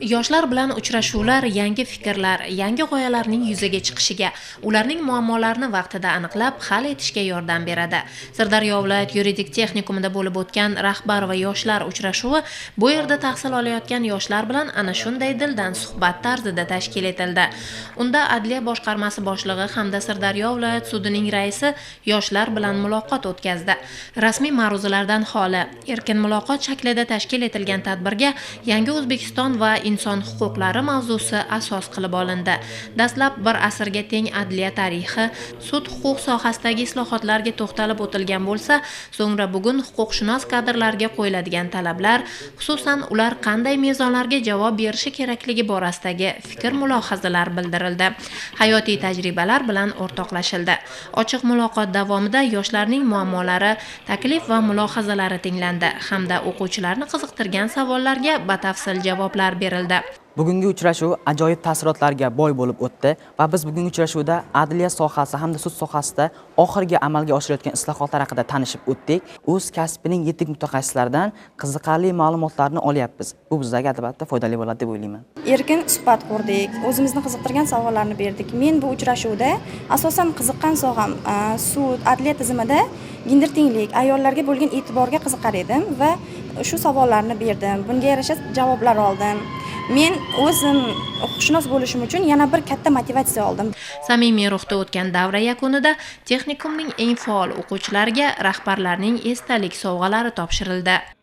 yoshlar bilan uchrashuvlar yangi fikrlar yangi g'oyalarning yuzaga chiqishiga ularning muammolarini vaqtida aniqlab hal etishga yordam beradi. Sirdaryo viloyat yuridik texnikumida bo'lib o'tgan rahbar va yoshlar uchrashuvi bu yerda tahsil olayotgan yoshlar bilan ana shunday dildan suhbat tarzida tashkil etildi. Unda adliya boshqarmasi boshlig'i hamda sirdaryo viloyat sudining raisi yoshlar bilan muloqot o'tkazdi. Rasmiy ma'ruzalardan xoli erkin muloqot shaklida tashkil etilgan tadbirga yangi o'zbekiston va inson huquqlari mavzusi asos qilib olindi. Dastlab bir asrga teng adliya tarixi sud huquq sohasidagi islohotlarga to'xtalib o'tilgan bo'lsa so'ngra bugun huquqshunos kadrlarga qo'yiladigan talablar xususan ular qanday mezonlarga javob berishi kerakligi borasidagi fikr mulohazalar bildirildi. Hayotiy tajribalar bilan o'rtoqlashildi. Ochiq muloqot davomida yoshlarning muammolari taklif va mulohazalari tinglandi hamda o'quvchilarni qiziqtirgan savollarga batafsil javoblar berildi. Bugungi uchrashuv ajoyib taassurotlarga boy bo'lib o'tdi va biz bugungi uchrashuvda adliya sohasi hamda sud sohasida oxirgi amalga oshirilayotgan islohotlar haqida tanishib o'tdik. O'z kasbining yetuk mutaxassislaridan qiziqarli ma'lumotlarni olyapmiz. Bu bizlarga albatta foydali bo'ladi deb o'ylayman. Erkin suhbat qurdik o'zimizni qiziqtirgan savollarni berdik. Men bu uchrashuvda asosan qiziqqan soham a, sud adliya tizimida gender tenglik ayollarga bo'lgan e'tiborga qiziqar edim va shu savollarni berdim. Bunga yarasha javoblar oldim men o'zim huquqshunos bo'lishim uchun yana bir katta motivatsiya oldim. Samimiy ruhda o'tgan davra yakunida texnikumning eng faol o'quvchilariga rahbarlarning esdalik sovg'alari topshirildi.